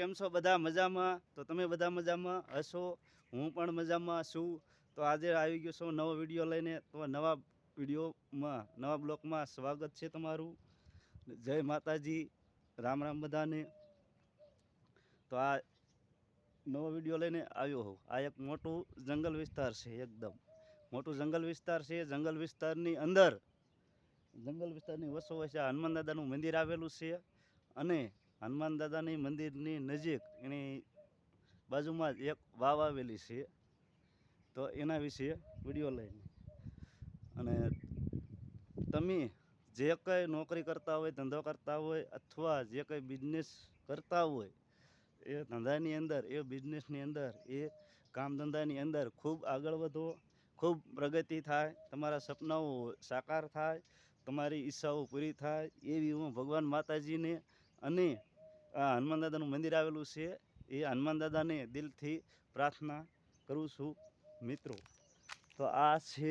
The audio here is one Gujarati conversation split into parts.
કેમ છો? બધા મજામાં? તો તમે બધા મજામાં હશો? હું પણ મજામાં છું. તો આજે આવી ગયો છું નવો વીડિયો લઈને. તો નવા વિડીયોમાં, નવા બ્લોકમાં સ્વાગત છે તમારું. જય માતાજી. રામ રામ બધાને. તો આ નવો વીડિયો લઈને આવ્યો હોઉં. આ એક મોટું જંગલ વિસ્તાર છે એકદમ. મોટું જંગલ વિસ્તાર છે. જંગલ વિસ્તારની અંદર, જંગલ વિસ્તારની વચ્ચોવચ્ચે આ હનુમાન દાદાનું મંદિર આવેલું છે. અને હનુમાન દાદાની મંદિરની નજીક એની બાજુમાં જ એક વાવ આવેલી છે. તો એના વિશે વીડિયો લઈને. અને તમે જે કંઈ નોકરી કરતા હોય, ધંધો કરતા હોય અથવા જે કંઈ બિઝનેસ કરતા હોય, એ ધંધાની અંદર, એ બિઝનેસની અંદર, એ કામ ધંધાની અંદર ખૂબ આગળ વધો, ખૂબ પ્રગતિ થાય, તમારા સપનાઓ સાકાર થાય, તમારી ઈચ્છાઓ પૂરી થાય એવી હું ભગવાન માતાજીને અને આ હનુમાન દાદાનું મંદિર આવેલું છે. એ હનુમાન દાદાને દિલથી પ્રાર્થના કરું છું મિત્રો. તો આ છે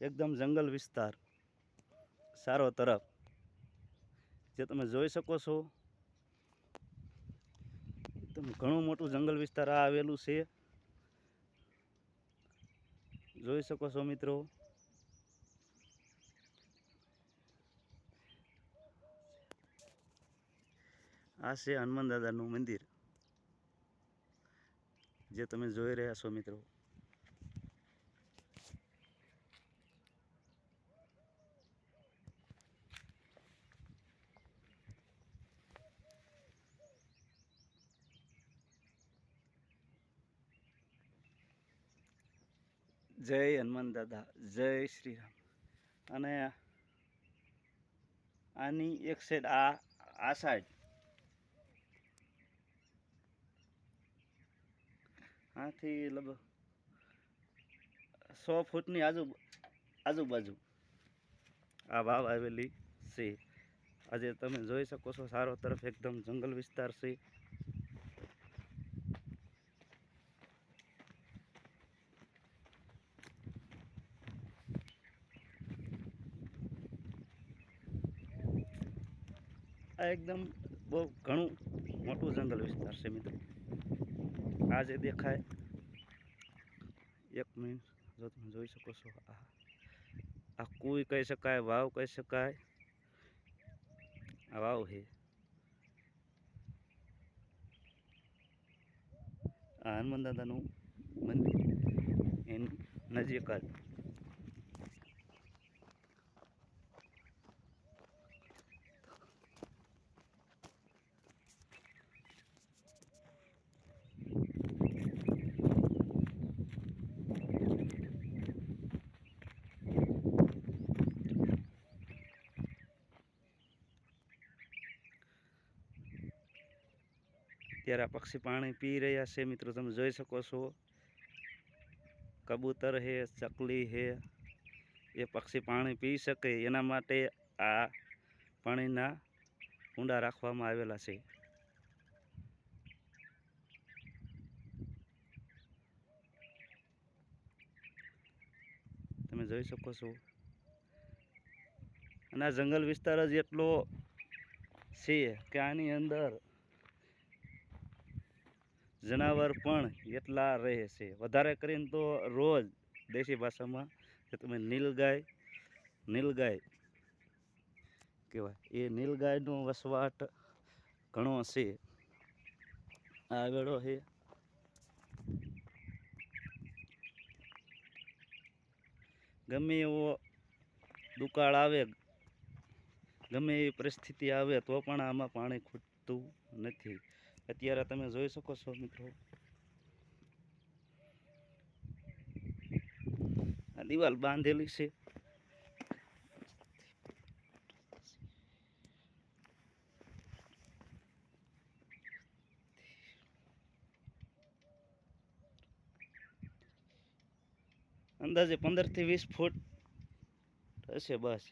એકદમ જંગલ વિસ્તાર સારો તરફ. જે તમે જોઈ શકો છો, એકદમ ઘણું મોટું જંગલ વિસ્તાર આ આવેલું છે. જોઈ શકો છો મિત્રો આ છે હનુમાન દાદાનું મંદિર. જે તમે જોઈ રહ્યા છો મિત્રો. જય હનુમાન દાદા, જય શ્રી રામ અને આની એક સાઈડ આ આ સાઈડ આથી લગભગ સો ફૂટની આજુ આજુબાજુ આ વાવ આવેલી છે. આજે તમે જોઈ શકો છો સારો તરફ એકદમ જંગલ વિસ્તાર છે. આ એકદમ બહુ ઘણું મોટું જંગલ વિસ્તાર છે મિત્રો. આ જે દેખાય. એક મિનિટ, જો તમે જોઈ શકો છો, આ આ કુઈ કહી શકાય, વાવ કહી શકાય. આ વાવ છે આ હનુમાન દાદાનું મંદિર. એની નજીક જ. ત્યારે આ પક્ષી પાણી પી રહ્યા છે. મિત્રો, તમે જોઈ શકો છો. કબૂતર હે ચકલી હે એ પક્ષી પાણી પી શકે. એના માટે આ પાણીના ઊંડા રાખવામાં આવેલા છે. તમે જોઈ શકો છો. અને આ જંગલ વિસ્તાર જ એટલો છે કે આની અંદર જનાવર પણ એટલા રહે છે. વધારે કરીને તો રોજ દેશી ભાષામાં કે તમે નીલગાય નીલગાય કહેવાય. એ નીલગાયનો વસવાટ ઘણો છે. આ છે ગમે એવો દુકાળ આવે, ગમે એવી પરિસ્થિતિ આવે તો પણ આમાં પાણી ખૂટતું નથી. અત્યારે તમે જોઈ શકો છો મિત્રો. આ દિવાલ બાંધેલી છે. અંદાજે પંદરથી વીસ ફૂટ હશે બસ.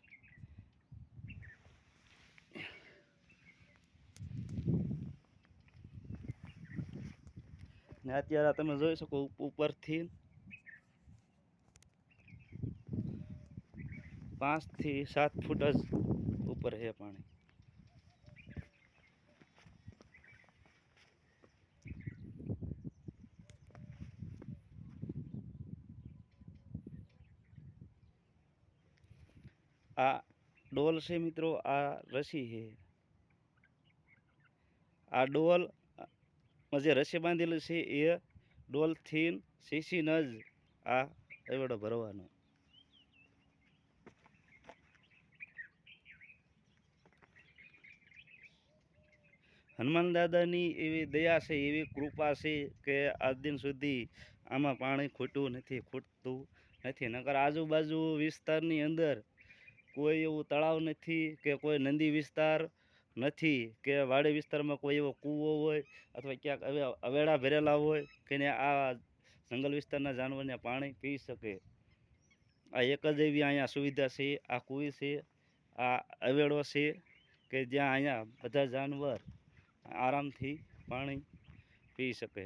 ને અત્યારે તમે જોઈ શકો ઉપરથી પાંચથી સાત ફૂટ જ ઉપર છે પાણી. આ ડોલ છે મિત્રો, આ રસી છે. આ ડોલ અ, જે રસી બાંધેલી છે એ ડોલથી શીશીને જ આ એવડો ભરવાનો. હનુમાન દાદાની એવી દયા છે એવી કૃપા છે કે આજ દિન સુધી આમાં પાણી ખૂટવું નથી ખૂટતું નથી. નકર આજુબાજુ વિસ્તારની અંદર કોઈ એવું તળાવ નથી કે કોઈ નદી વિસ્તાર નથી કે વાડી વિસ્તારમાં કોઈ એવો કૂવો હોય અથવા ક્યાંક હવે અવેડા ભરેલા હોય કે આ જંગલ વિસ્તારના જાનવરને પાણી પી શકે. આ એક જ એવી અહીંયા સુવિધા છે, આ કુવી છે, આ અવેડો છે કે જ્યાં અહીંયા બધા જાનવર આરામથી પાણી પી શકે.